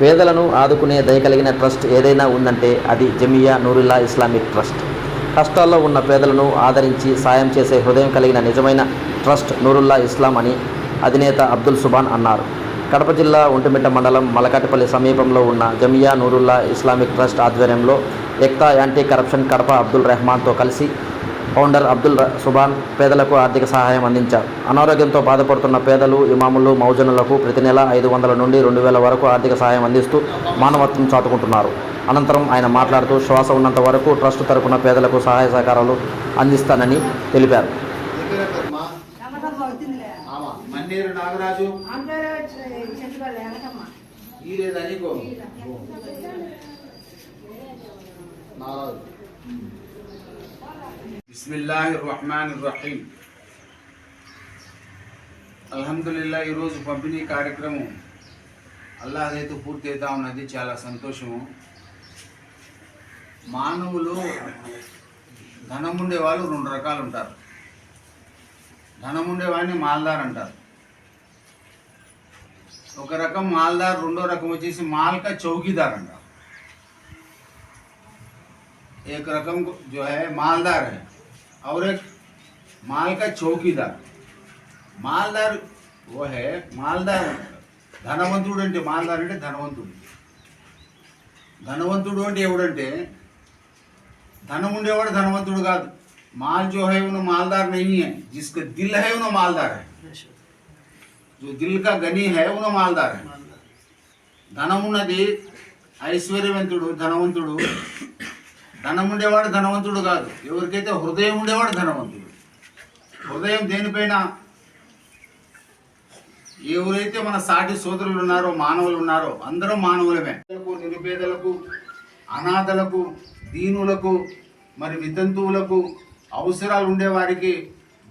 పేదలను ఆదుకునే దయ కలిగిన ట్రస్ట్ ఏదైనా ఉందంటే అది జమియా నూరుల్లా ఇస్లామిక్ ట్రస్ట్. కష్టాల్లో ఉన్న పేదలను ఆదరించి సాయం చేసే హృదయం కలిగిన నిజమైన ట్రస్ట్ నూరుల్లా ఇస్లాం అని అధినేత అబ్దుల్ సుబాన్ అన్నారు. కడప జిల్లా ఒంటిమిట్ట మండలం మలకాటిపల్లి సమీపంలో ఉన్న జమియా నూరుల్లా ఇస్లామిక్ ట్రస్ట్ ఆధ్వర్యంలో ఎక్తా యాంటీ కరప్షన్ కడప అబ్దుల్ రెహమాన్తో కలిసి ఫౌండర్ అబ్దుల్ సుబాన్ పేదలకు ఆర్థిక సహాయం అందించారు. అనారోగ్యంతో బాధపడుతున్న పేదలు ఇమాములు మౌజనులకు ప్రతి నెల ఐదు వందల నుండి రెండు వేల వరకు ఆర్థిక సహాయం అందిస్తూ మానవత్వం చాటుకుంటున్నారు. అనంతరం ఆయన మాట్లాడుతూ శ్వాస ఉన్నంత వరకు ట్రస్ట్ తరపున పేదలకు సహాయ సహకారాలు అందిస్తానని తెలిపారు. నాగరాజు. బిస్మిల్లాహి రహమాన్ రహీం అల్హమ్దుల్లా ఈరోజు పంపిణీ కార్యక్రమం అల్లాహ్ అయితే పూర్తి అవుతా ఉన్నది చాలా సంతోషము మానవులు ధనం ఉండే వాళ్ళు రెండు రకాలు ఉంటారు ధనం ఉండేవాడిని మాల్దార్ అంటారు ఒక రకం మాల్దార్ రెండో రకం వచ్చేసి మాల్కా చౌకీదార్ అంటారు एक रकम को- जो है मालदार है और एक माल का चौकीदार మాల్దార్ ఓ హే మాల్దార్ ధనవంతుడు అంటే మాల్దార్ అంటే ధనవంతుడు ధనవంతుడు అంటే ఎవడంటే ధనం ఉండేవాడు ధనవంతుడు కాదు మాల్ जो है उन्हें मालदार नहीं है जिसका दिल है उन्हें मालदार है जो दिल का गनी है उन्हें मालदार है ధనం ఉన్నది ఐశ్వర్యవంతుడు ధనవంతుడు ధనం ఉండేవాడు ధనవంతుడు కాదు. ఎవరికైతే హృదయం ఉండేవాడు ధనవంతుడు. హృదయం దేనిపైన? ఎవరైతే మన సాటి సోదరులు ఉన్నారో మానవులు ఉన్నారో అందరూ మానవులమే. నిరుపేదలకు అనాథలకు దీనులకు మరి వితంతువులకు అవసరాలు ఉండేవారికి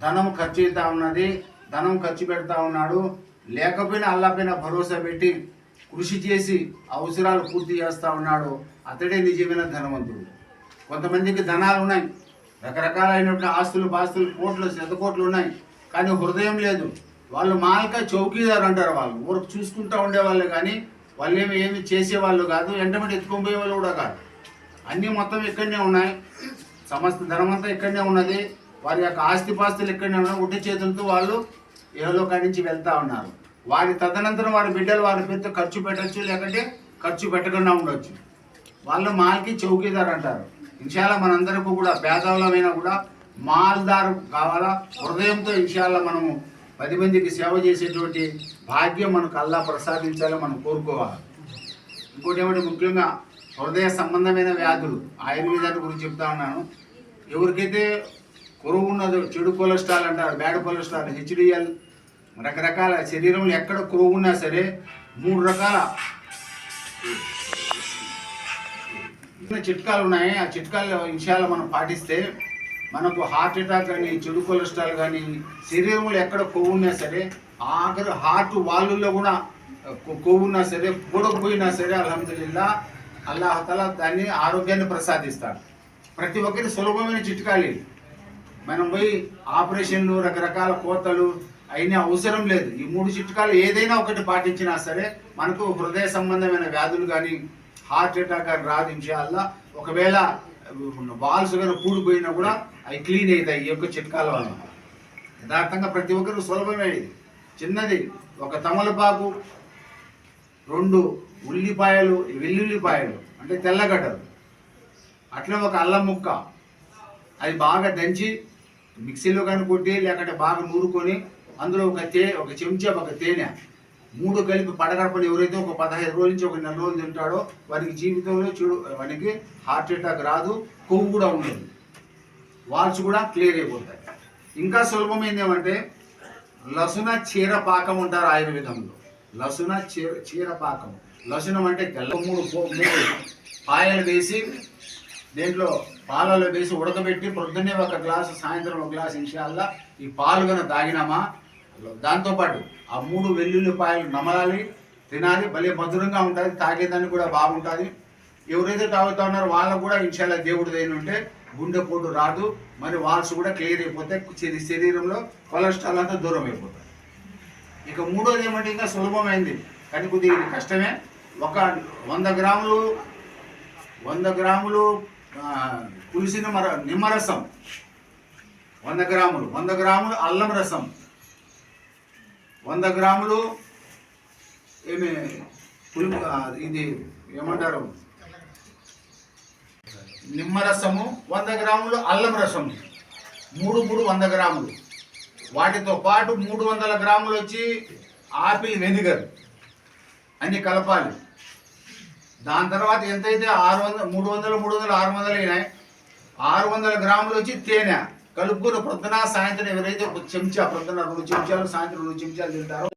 ధనం ఖర్చు అవుతా ఉన్నది ధనం ఖర్చు పెడతా ఉన్నాడు. లేకపోయినా అల్లాపైన భరోసా పెట్టి కృషి చేసి అవసరాలు పూర్తి చేస్తూ ఉన్నాడు. అతడే నిజమైన ధనవంతుడు. కొంతమందికి ధనాలు ఉన్నాయి. రకరకాలైనటువంటి ఆస్తులు పాస్తులు కోట్లు శతకోట్లు ఉన్నాయి. కానీ హృదయం లేదు. వాళ్ళు మాల్కా చౌకీదార్ అంటారు వాళ్ళు. ఊరికి చూసుకుంటూ ఉండేవాళ్ళు కానీ వాళ్ళు ఏమి ఏమి చేసేవాళ్ళు కాదు. ఎంటమంటే ఎత్తుకొని పోయేవాళ్ళు కూడా కాదు. అన్నీ మొత్తం ఇక్కడనే ఉన్నాయి. సమస్త ధనమంతా ఇక్కడనే ఉన్నది. వారి యొక్క ఆస్తిపాస్తులు ఇక్కడనే ఉన్నాయి. ఉట్టి చేతులతో వాళ్ళు ఏలోకాడి నుంచి వెళ్తా ఉన్నారు. వారి తదనంతరం వారి బిడ్డలు వారి పేరుతో ఖర్చు పెట్టచ్చు లేకంటే ఖర్చు పెట్టకుండా ఉండొచ్చు. వాళ్ళు మాల్కి చౌకీదారు అంటారు. ఇన్షాల్లో మనందరికీ కూడా పేదవాళ్ళమైనా కూడా మాల్దారు కావాలా? హృదయంతో ఇన్షాల్లో మనము పది మందికి సేవ చేసేటువంటి భాగ్యం మనకు అల్లా ప్రసాదించాలని మనం కోరుకోవాలి. ఇంకోటి ఏమంటే ముఖ్యంగా హృదయ సంబంధమైన వ్యాధులు ఆయుర్వేదాన్ని గురించి చెప్తా ఉన్నాను. ఎవరికైతే కొరువు ఉన్నదో చెడు కొలెస్ట్రాల్ అంటారు బ్యాడ్ కొలెస్ట్రాల్ హెచ్డిఎల్ రకరకాల శరీరంలో ఎక్కడ కొరువు ఉన్నా సరే మూడు రకాల చిన్న చిట్కాలు ఉన్నాయి. ఆ చిట్కాలు విషయాలు మనం పాటిస్తే మనకు హార్ట్ అటాక్ కానీ చెడు కొలెస్ట్రాల్ కానీ శరీరంలో ఎక్కడ కొవ్వు ఉన్నా సరే ఆఖరి హార్ట్ వాళ్ళల్లో కూడా కొవ్వు ఉన్నా సరే కూడకపోయినా సరే అల్హమ్దుల్లా అల్లాహతల దాన్ని ఆరోగ్యాన్ని ప్రసాదిస్తారు ప్రతి ఒక్కరి సులభమైన చిట్కాలు. మనం పోయి ఆపరేషన్లు రకరకాల కోతలు అయినా అవసరం లేదు. ఈ మూడు చిట్కాలు ఏదైనా ఒకటి పాటించినా సరే మనకు హృదయ సంబంధమైన వ్యాధులు కానీ హార్ట్ అటాక్ అని రాదు ఇన్షాల్లా ఒకవేళ బాల్స్ కనుక పూడిపోయినా కూడా అవి క్లీన్ అవుతాయి ఈ యొక్క చిట్కాల వల్ల యథార్థంగా ప్రతి ఒక్కరు సులభమే ఇది. చిన్నది ఒక తమలపాకు రెండు ఉల్లిపాయలు వెల్లుల్లిపాయలు అంటే తెల్లగడ్డలు. అట్లా ఒక అల్లం ముక్క. అది బాగా దంచి మిక్సీలో కానీ కొట్టి లేకుంటే బాగా నూరుకొని అందులో ఒక తే ఒక చెంచా ఒక తేనె. మూడు కలిపి పడగడపలు ఎవరైతే ఒక పదహైదు రోజుల నుంచి ఒక నెల రోజులు తింటాడో వారికి జీవితంలో చూడు వానికి హార్ట్ అటాక్ రాదు కొవ్వు కూడా ఉండదు. వాల్స్ కూడా క్లియర్ అయిపోతాయి. ఇంకా సులభమైంది ఏమంటే లసున చీర పాకం ఉంటారు ఆయుర్వేదంలో. లసున చీర చీర పాకం. లసునం అంటే తెల్ల మూడు మూడు పాయలు వేసి దేంట్లో పాలలో వేసి ఉడకబెట్టి పొద్దున్నే ఒక గ్లాసు సాయంత్రం ఒక గ్లాసు ఇన్షాల్లా ఈ పాలు కనుక తాగినామా దాంతోపాటు ఆ మూడు వెల్లుల్లిపాయలు నమలాలి తినాలి భలే మధురంగా ఉంటుంది తాగేదానికి కూడా బాగుంటుంది. ఎవరైతే తాగుతా ఉన్నారో వాళ్ళకు కూడా ఇన్షాల్లా దేవుడి దేని ఉంటే గుండెపోటు రాదు మరి వాల్స్ కూడా క్లియర్ అయిపోతాయి శరీరంలో కొలెస్ట్రాల్ అంతా దూరం అయిపోతుంది ఇక మూడోది ఏమంటే ఇంకా సులభమైంది కానీ కొద్దిగా ఇది కష్టమే. ఒక వంద గ్రాములు వంద గ్రాములు ఆ, పులిసిన మర నిమ్మరసం వంద గ్రాములు వంద గ్రాములు అల్లం రసం. వంద గ్రాములు ఏమి పులి ఇది ఏమంటారు? నిమ్మరసము వంద గ్రాములు అల్లం రసము. మూడు మూడు వంద గ్రాములు. వాటితో పాటు మూడు వందల గ్రాములు వచ్చి ఆపిల్ వెనిగర్. అన్ని కలపాలి. దాని తర్వాత ఎంతైతే ఆరు వందల మూడు వందలు మూడు వందలు ఆరు వందలు అయినాయి ఆరు వందల గ్రాములు వచ్చి తేనె. కలుపుకుని పొద్దున సాయంత్రం ఎవరైతే ఒక చెంచా పొద్దున రెండు చెంచాలు సాయంత్రం రెండు చెంచాలు తింటారో